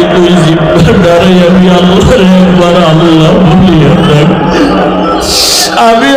অপেক্ষায় থাকি তুই জিব্বাটারে আমি আল্লাহরে একবার আল্লাহ বলিয়া ডাক আমি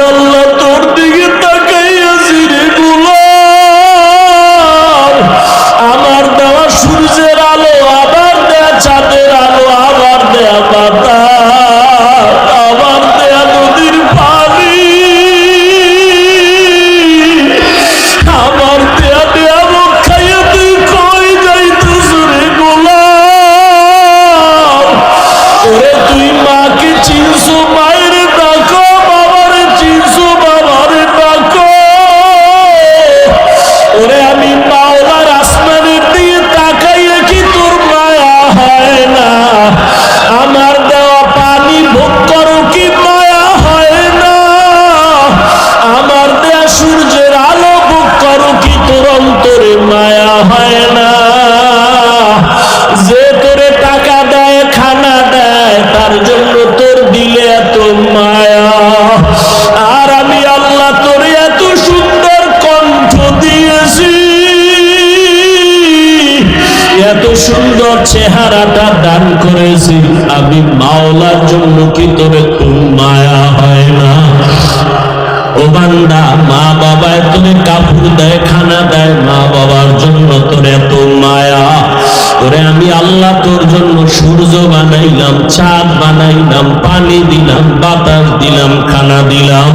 চাঁদ বানাইলাম পানি দিলাম বাতাস দিলাম খানা দিলাম।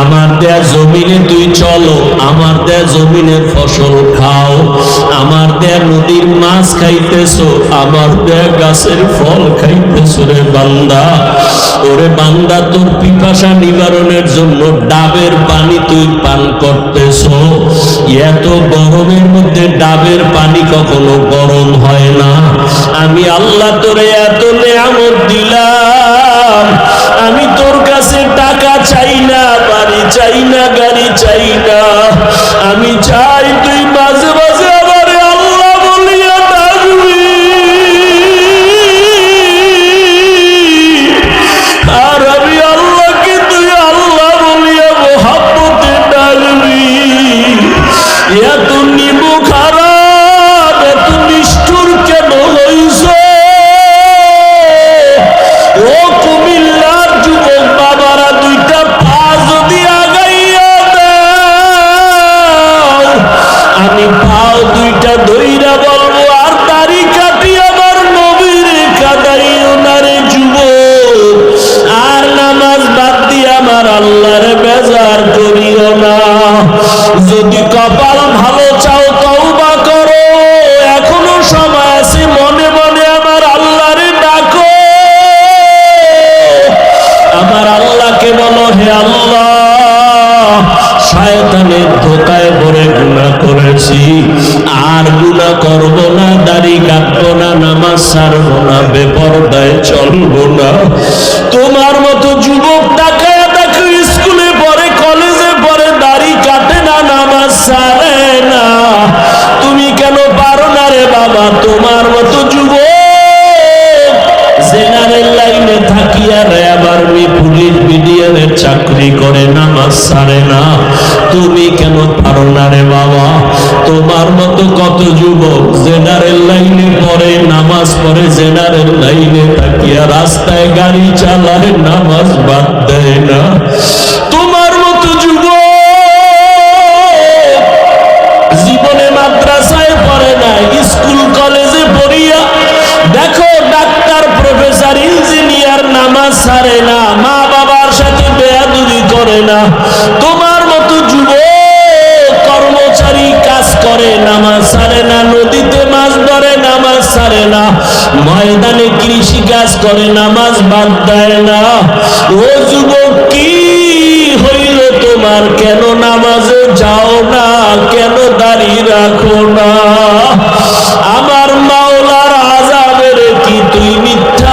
আমার দেয়া জমিনে তুই চলো, আমার দেয়া জমিনের ফসল খাও, আমার দেয়া নদীর মাছ খাইতেছো, আমার দেয়া গাছের ফল খাইতেছো রে বান্দা। ওরে বান্দা, তোর পিপাসা নিবারণের জন্য ডাবের পানি তুই পান করতেছো। এত গরমের মধ্যে ডাবের পানি কখনো গরম হয় না। আমি আল্লাহ তোরে এত নেয়ামত দিলাম। চাই না গাড়ি চাই না আমি চাই শয়তানের ধোকায় পড়ে গুণা করেছি। আর গুণা করব না, দাড়ি কাটবো না, নামাজ ছাড়বো না, বেপরদায় চলবো না। তোমার মতো যুবক তাকায় দেখো, স্কুলে পড়ে, কলেজে পড়ে, দাড়ি কাটে না, নামাজ ছাড়ে না। তুমি কেন পারো না রে বাবা? তোমার চাকরি করে নামাজ ছাড়ে না। তুমি কেন পারো না রে বাবা? তোমার মতো কত যুবক জেনারেল লাইনে পড়ে, নামাজ পড়ে, জেনারেল লাইনে থাকিয়া রাস্তায় গাড়ি চালায়, নামাজ বাদ দেয় না। তোমার মতো যুবক জীবনে মাদ্রাসায় পড়ে না, স্কুল, কলেজে পড়িয়া। দেখো, ডাক্তার, প্রফেসর, ইঞ্জিনিয়ার, নামাজ ছাড়ে না, মা করে না। তোমার মতো যুব কর্মচারী কাজ করে, নামাজ সারে না, নদীতে মাছ ধরে, নামাজ সারে না, ময়দানে কৃষি কাজ করে, নামাজ বাদ দেয় না। ও যুবক, কি হইল তোমার? কেন নামাজে যাও না? কেন দাঁড়িয়ে রাখো না? আমার মাওলার আজাবের কি তুই মিথ্যা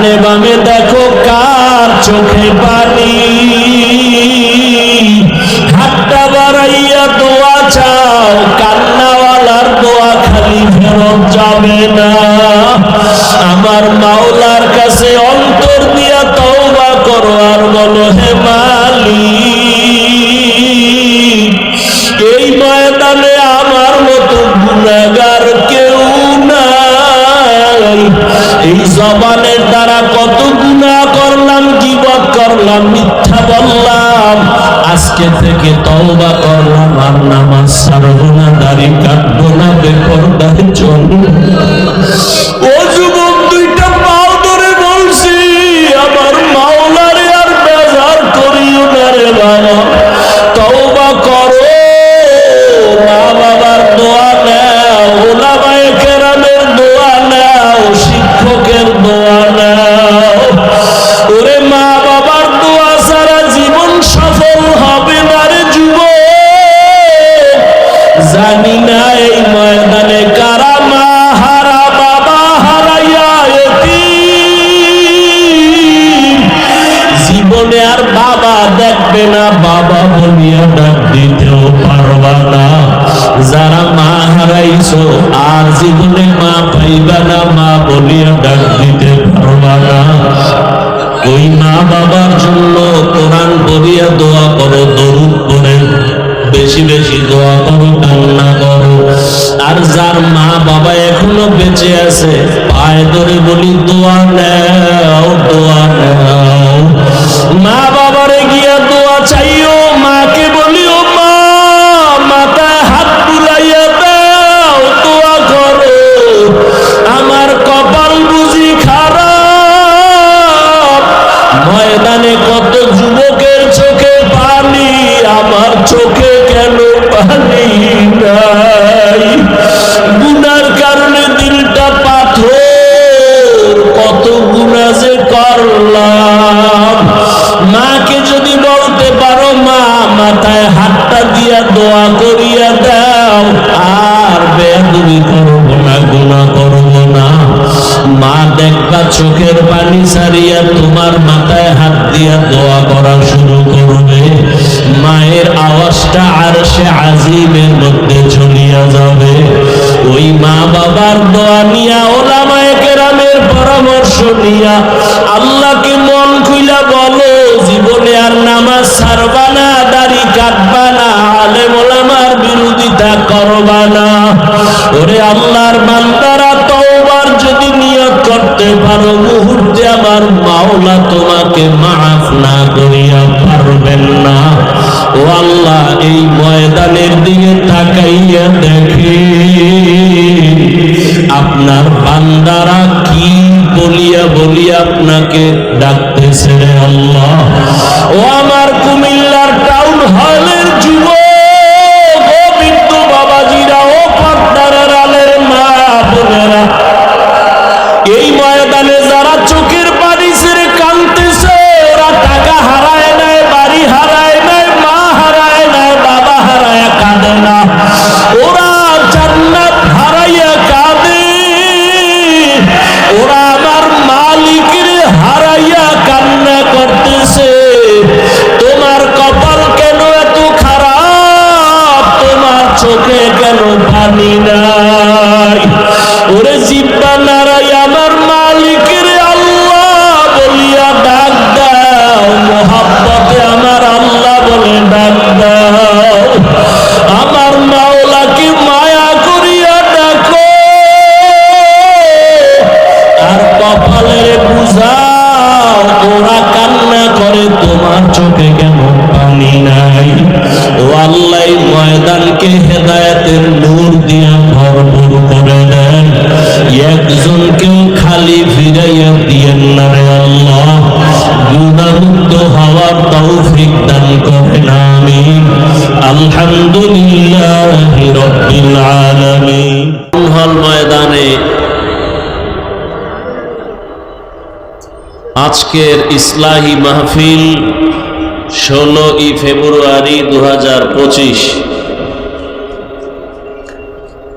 ডানে বামে দেখো কার চোখে পানি। গেছে আয় ধরে বলি দোয়া নেও দোয়া নেও। মা মাকে যদি বলতে পারো, মা, মাথায় হাতটা দিয়া দোয়া করিয়া দাও। আর বেয়াদুমি করব না গুণা করব না। মা, দেখবা চোখের পানি সারিয়া তোমার মাথায় হাত দিয়া দোয়া করা শুরু করবে। মায়ের আওয়াজটা আর সে আজিমের মধ্যে চলিয়া যাবে। ওই মা বাবার দোয়া নিয়া ওলামায় কেরামের পরামর্শ নিয়া আল্লাহকে মন খুইলা বলো আমার নামাজ ছাড়বা না, দাড়ি কাটবা না আলে মোলামার বিরোধিতা করবা না। ওরে আল্লাহর বান্দারা, তওবার যদি নিয়ত করতে পারো, মুহূর্তে আমার মাওলা তোমাকে মাফ না করিয়া পারবেন না। ও আল্লাহ, এই ময়দানের দিকে তাকাইয়া দেখি। আপনার বান্দারা কি বলিয়া বলিয়া আপনাকে ডাকতে গেছে রে আল্লাহ। ও আমার ইসলাহী মাহফিল ষোলোই ফেব্রুয়ারি দু হাজার পঁচিশ।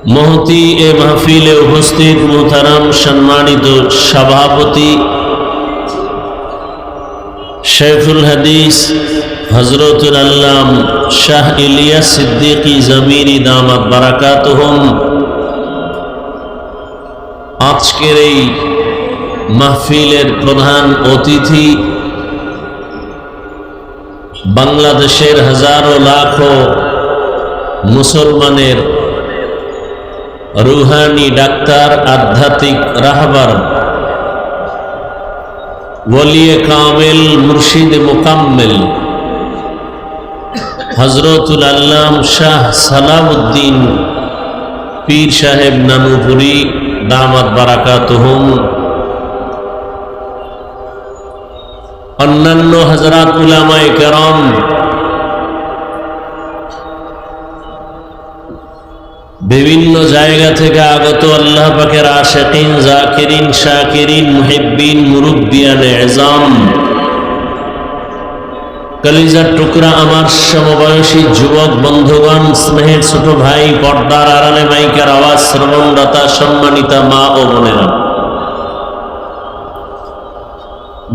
মহতি এ মাহফিলে উপস্থিত মোহতারাম সম্মানিত সভাপতি শেখুল হাদিস হজরতুল আল্লাম শাহ ইলিয়াস সিদ্দিকী জমিরি দামাত বারাকাত আজকের এই মাহফিলের প্রধান অতিথি বাংলাদেশের হাজারো লাখো মুসলমানের রুহানি ডাক্তার, আধ্যাত্মিক রাহবার, ওলিয়ে কামেল, মুর্শিদ মোকাম্মেল হজরতুল আল্লাম শাহ সালাউদ্দিন পীর সাহেব নানুপুরি দামাত বারাকাতুহুম অন্যান্য হজরাত উলামায়ে কেরম বিভিন্ন জায়গা থেকে আগত আল্লাহ পাকের আশেকিন, জাকিরিন, শাকিরিন, মুহিব্বিন মুরব্বিয়ান এজাম কলিজার টুকরা আমার সমবয়সী যুবক বন্ধুগণ, স্নেহের ছোট ভাই, পর্দার আড়ালে মাইকার আওয়াজ, শ্রবণদাতা, সম্মানিতা মা ও বোনেরা।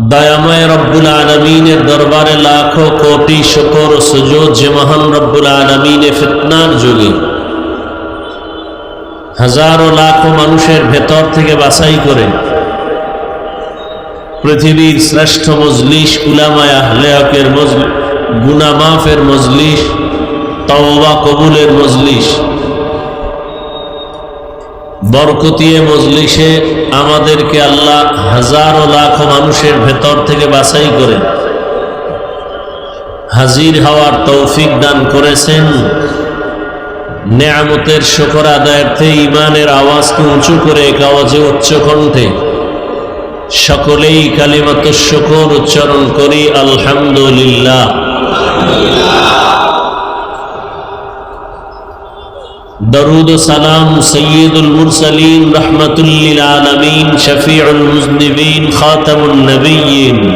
দয়াময় রব্বুল আলমিনের দরবারে লাখো কোটি শকর সুযোগ যে মহান রব্বুল আলমিনে ফিতনার যুগে হাজারো লাখো মানুষের ভেতর থেকে বাছাই করে পৃথিবীর শ্রেষ্ঠ মজলিস উলামায় আহলে হকের মজলিস গুনা মাফের মজলিস, তওবা কবুলের মজলিস বরকতিয়ে মজলিসে আমাদেরকে আল্লাহ হাজার হাজারো লাখো মানুষের ভেতর থেকে বাছাই করে হাজির হওয়ার তৌফিক দান করেছেন। নেয়ামতের শকর আদায়ার্থে ইমানের আওয়াজকে উঁচু করে এক আওয়াজে উচ্চ কণ্ঠে সকলেই কালিমাত শকর উচ্চারণ করি, আলহামদুলিল্লাহ। درود و سلام سید المرسلین رحمت للعالمین شفیع المذنبین خاتم النبیین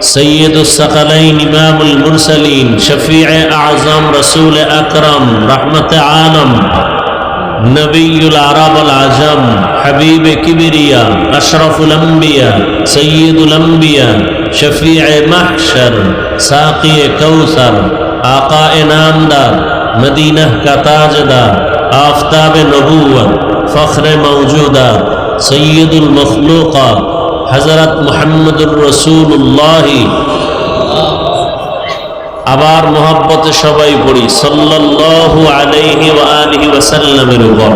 سید السقلین امام المرسلین شفیع اعظم رسول اکرم رحمت عالم نبی العرب العجم حبیب کبریا اشرف الانبیاء سید الانبیاء شفیع محشر ساقی کوثر آقا نامدار মদিনা কাতাজদা আফতাবে নবুয়া ফখরে মৌজুদা সৈয়দুল মখলুকা হজরত মোহাম্মদুর রসুল্লাহ আবার মোহাব্বতে সবাই পড়ি, সাল্লাল্লাহু আলাইহি ওয়া আলিহি ওয়াসাল্লামের উপর।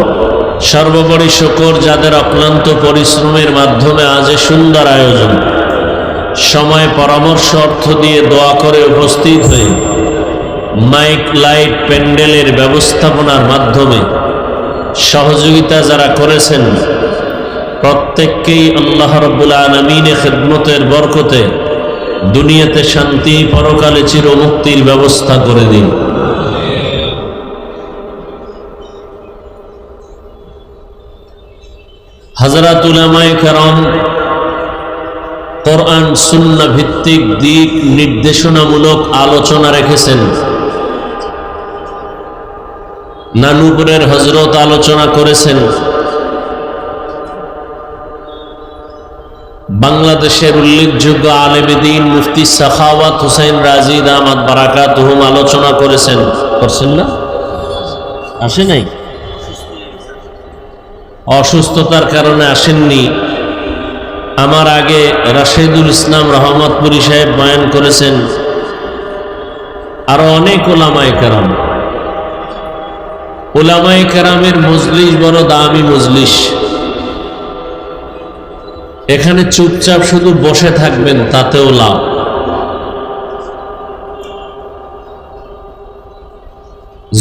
সর্বোপরি শুকর যাদের অক্লান্ত পরিশ্রমের মাধ্যমে আজ সুন্দর আয়োজন। সময় পরামর্শ অর্থ দিয়ে দোয়া করে উপস্থিত হয়ে মাইক, লাইট, প্যান্ডেলের ব্যবস্থাপনার মাধ্যমে সহযোগিতা যারা করেছেন, প্রত্যেককেই আল্লাহ রব্বুল আলমিনে খেদমতের বরকতে দুনিয়াতে শান্তি পরকালে চিরমুক্তির ব্যবস্থা করে দিন। হজরত উলামায়ে কেরাম কোরআন ভিত্তিক দিক নির্দেশনামূলক আলোচনা রেখেছেন। নানুপুরের হজরত আলোচনা করেছেন, বাংলাদেশের উল্লেখযোগ্য আলেমেদিন মুফতি সাখাওয়াত হুসাইন রাজিদ আহমদ বারাকাত হুম আলোচনা করেছেন। করছেন না? আসে নাই? অসুস্থতার কারণে আসেননি। আমার আগে রাশেদুল ইসলাম রহমতপুরি সাহেব বয়ান করেছেন, আরও অনেক ওলামায় কারাম ওলামায় কারামের মজলিস বড় দামি মজলিস। এখানে চুপচাপ শুধু বসে থাকবেন, তাতেও লাভ।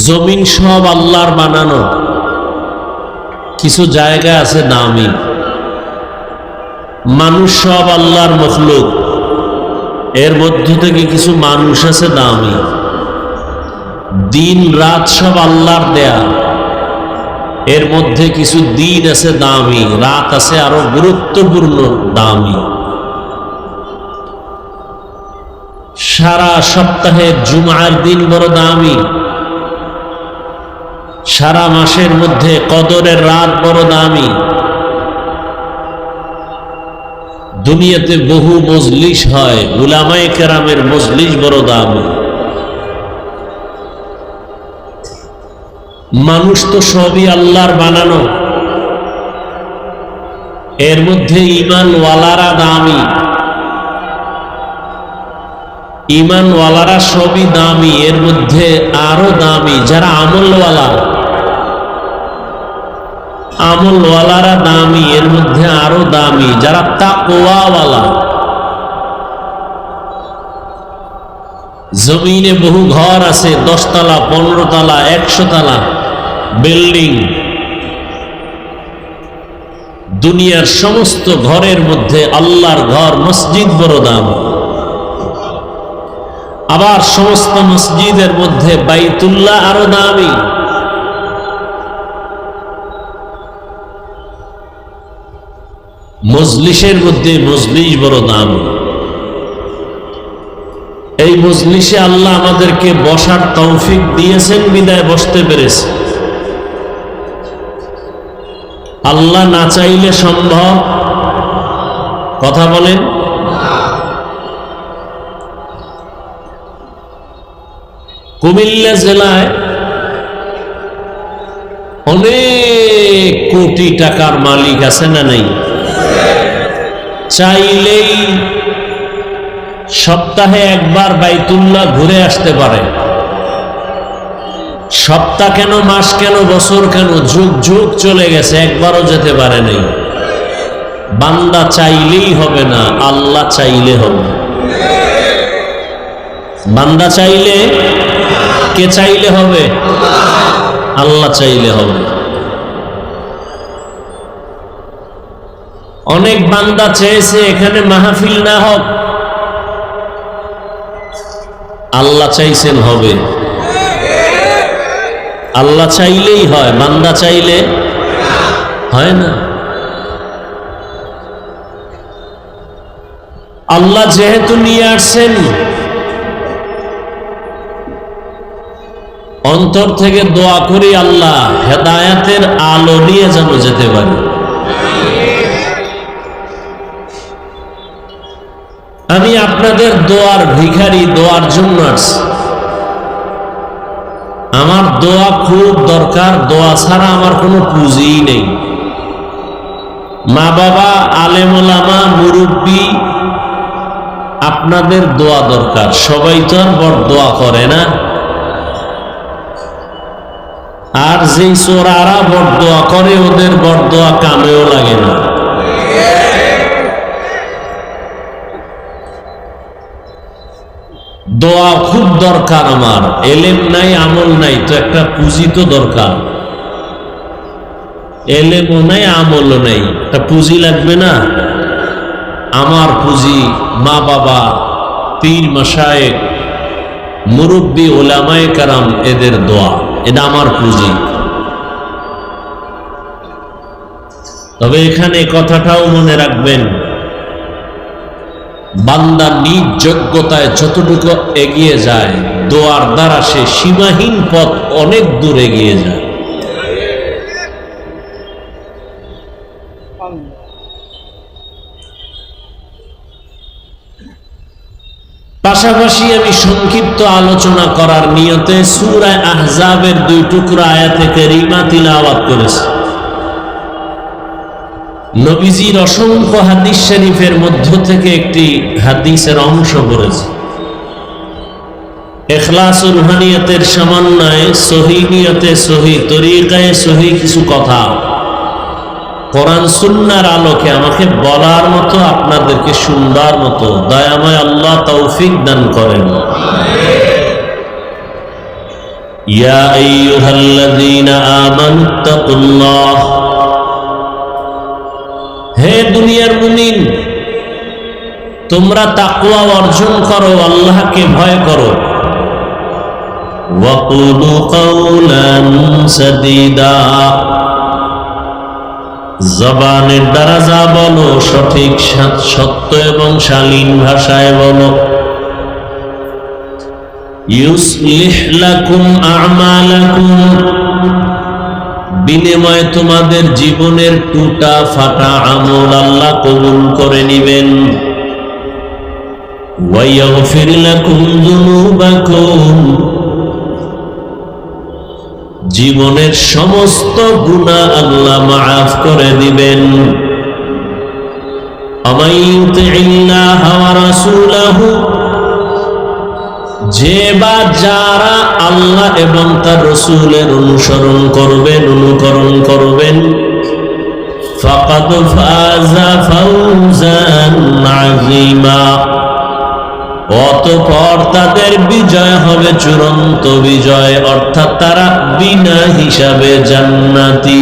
জমিন সব আল্লাহর বানানো। কিছু জায়গা আছে দামি মানুষ সব আল্লাহর মখলুক। এর মধ্য থেকে কিছু মানুষ আছে দামি দিন রাত সব আল্লাহর দেয়া। এর মধ্যে কিছু দিন আছে দামি, রাত আছে আরও গুরুত্বপূর্ণ দামি। সারা সপ্তাহে জুমার দিন বড় দামি। সারা মাসের মধ্যে কদরের রাত বড় দামি। দুনিয়াতে বহু মজলিস হয় গুলামায় কেরামের মজলিস বড় দামি। মানুষ তো সবই আল্লাহর বানানো। এর মধ্যে ইমানওয়ালারা দামি। ইমানওয়ালারা সবই দামি, এর মধ্যে আরও দামি, যারা আমলওয়ালা। আমলওয়ালারা দামি, এর মধ্যে আরও দামি, যারা তাকওয়াওয়ালা। জমিনে বহু ঘর আছে, দশতলা পনেরো তলা একশো তলা বিল্ডিং। দুনিয়ার সমস্ত ঘরের মধ্যে আল্লাহর ঘর মসজিদ বড় দাম। আবার সমস্ত মসজিদের মধ্যে বাইতুল্লাহ আরও দামি। মজলিসের মধ্যে মজলিস বড় দাম। এই মজলিসে আল্লাহ আমাদেরকে বসার তৌফিক দিয়েছেন, বিদায় বসতে পেরেছে। আল্লাহ না চাইলে সম্ভব? কথা বলেন। কুমিল্লা জেলায় অনেক কোটি টাকার মালিক আছে না নেই? চাইলেই সপ্তাহে একবার বাইতুল্লাহ ঘুরে আসতে পারে। সপ্তাহ কেন, মাস কেন, বছর কেন, যুগ যুগ চলে গেছে, একবারও যেতে পারে নাই। বান্দা চাইলেই হবে না, আল্লাহ চাইলে হবে। বান্দা চাইলে, কে চাইলে হবে? আল্লাহ চাইলে হবে। অনেক বান্দা চেয়েছে, এখানে মাহফিল না হোক, আল্লাহ চাইছেন হবে। আল্লাহ চাইলেই হয়, বান্দা চাইলে হয় না। আল্লাহ যেহেতু নিয়ে আসছেন, অন্তর থেকে দোয়া করি আল্লাহ, হেদায়াতের আলো নিয়ে যেন যেতে পারি। আমি আপনাদের দোয়ার ভিখারি, দোয়ার জন্য আসছি। আমার দোয়া খুব দরকার, দোয়া ছাড়া আমার কোনো পুঁজিই নেই। মা বাবা আলেমোলামা, মুরব্বী, আপনাদের দোয়া দরকার। সবাই তো আর বড় দোয়া করে না। আর যেই চোরারা বড় দোয়া করে, ওদের বড় দোয়া কামেও লাগে না। দোয়া খুব দরকার আমার। এলেম নাই, আমল নাই, তো একটা পুঁজি তো দরকার। এলেমও নেই, আমলও নাই। একটা পুঁজি লাগবে না? আমার পুঁজি মা বাবা, পীর মশায়েক মুরব্বী ওলামায়ে কারাম, এদের দোয়া। এটা আমার পুঁজি। তবে এখানে কথাটাও মনে রাখবেন বান্দা নিজ যোগ্যতায় যতটুকু এগিয়ে যায়, দোয়ার দ্বারা সে সীমাহীন পথ অনেক দূর এগিয়ে যায়। পাশাপাশি আমি সংক্ষিপ্ত আলোচনা করার নিয়তে সুরায় আহজাবের দুই টুকরা আয়াতে রিমা তিলাওয়াত করেছি। নবীজির অসংখ্য হাদিস শরীফের মধ্য থেকে একটি হাদিসের অংশ পড়েছে। এখলাস রুহানিয়তের সমন্বয়ে, সহি সহি তরিকায় সহি কিছু কথা। কোরআন সুন্নার আলোকে আমাকে বলার মতো, আপনাদেরকে শুনবার মতো, দয়াময় আল্লাহ তৌফিক দান করেন। ইয়া আইয়ুহাল্লাযীনা আমানুত্তাকুল্লাহ হে দুনিয়ার মুমিন, তোমরা তাকওয়া অর্জন করো, আল্লাহকে ভয় করো। জবানের দ্বারা যা বলো, সঠিক সত্য এবং শালীন ভাষায় বলো। ইউসলিহ লাকুম আমালাকুম বিনিময়ে তোমাদের জীবনের টুটা ফাটা আমল আল্লাহ কবুল করে নিবেন। জীবনের সমস্ত গুণা আল্লাহ মাফ করে দিবেন। যে বা যারা আল্লাহ এবং তার রসুলের অনুসরণ করবেন, অনুকরণ করবেন, ফাকাদ ফাজা ফাউজান আজিমা অতপর তাদের বিজয় হবে চূড়ান্ত বিজয়, অর্থাৎ তারা বিনা হিসাবে জান্নাতি।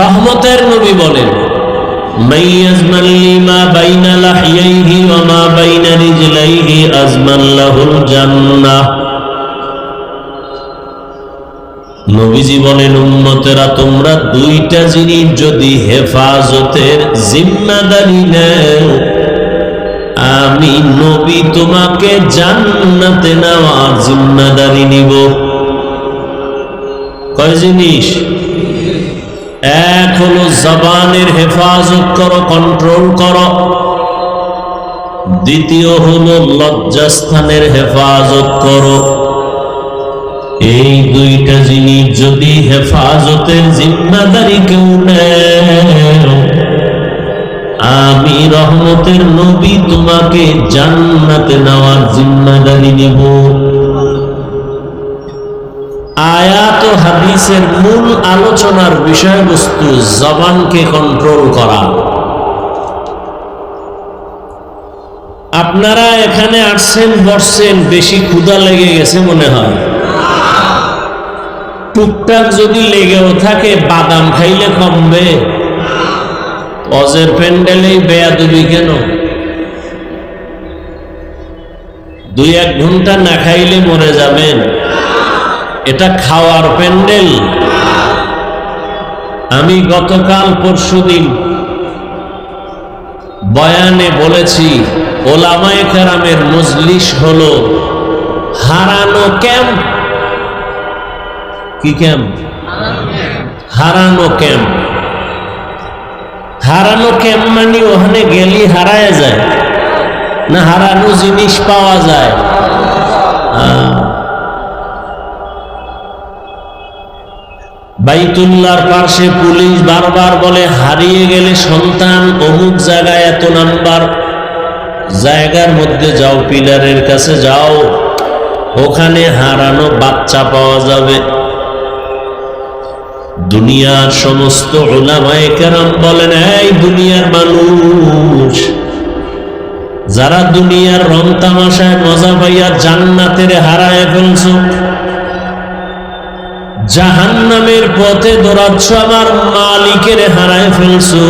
রহমতের নবী বলেন মা বাইনা লাহিয়াইহি ওয়া মা বাইনা রিজলাইহি আজমাল্লাহুল জান্নাহ। নবীজি বলেন তোমরা দুইটা জিনিস যদি হেফাজতের জিম্মাদারি নেও, আমি নবী তোমাকে জান্নাতে নেওয়ার জিম্মাদারি নিব। কয় জিনিস? এক হলো জবানের হেফাজত করো কন্ট্রোল করো। দ্বিতীয় হলো লজ্জাস্থানের হেফাজত করো। এই দুইটা জিনিস যদি হেফাজতের জিম্মাদারি কেউ আমি রহমতের নবী তোমাকে জান্নাতে নেওয়ার জিম্মাদারি নেব। আয়াত ও হাদিসের মূল আলোচনার বিষয়বস্তু জবানকে কন্ট্রোল করা। আপনারা এখানে আসছেন, বসছেন, বেশি ক্ষুদা লেগে গেছে মনে হয়। টুকটাক যদি লেগেও থাকে, বাদাম খাইলে কমবে। অজের প্যান্ডেলেই বেয়াদুবি কেন? দুই এক ঘণ্টা না খাইলে মরে যাবেন। এটা খাওয়ার প্যান্ডেল। আমি গতকাল পরশু দিন বয়ানে বলেছি, ওলামায় কারামের মজলিস হল হারানো ক্যাম্প। কি ক্যাম্প? হারানো ক্যাম্প। হারানো ক্যাম্প মানে ওখানে গেলি হারায় যায়, না হারানো জিনিস পাওয়া যায়। বাইতুল্লার পার্শ্বে পুলিশ বারবার বলে, হারিয়ে গেলে সন্তান অমুক জায়গায় এত নাম্বার। জায়গার মধ্যে যাও, পিলারের কাছে যাও। ওখানে হারানো বাচ্চা পাওয়া যাবে। দুনিয়ার সমস্ত ওলামায়ে কেরাম বলেন, এই দুনিয়ার মানুষ, যারা দুনিয়ার রং তামাশায় মজা পাইয়া জান্নাতের হারায় ফেলছ জাহান্নামের পথে দৌড়াচ্ছ আমার মালিকের হারায় ফেলছো।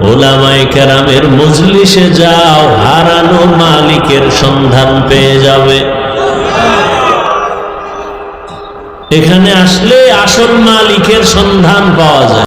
ওলামাই কেরামের মজলিসে যাও, হারানো মালিকের সন্ধান পেয়ে যাবে। এখানে আসলে আসল মালিকের সন্ধান পাওয়া যায়।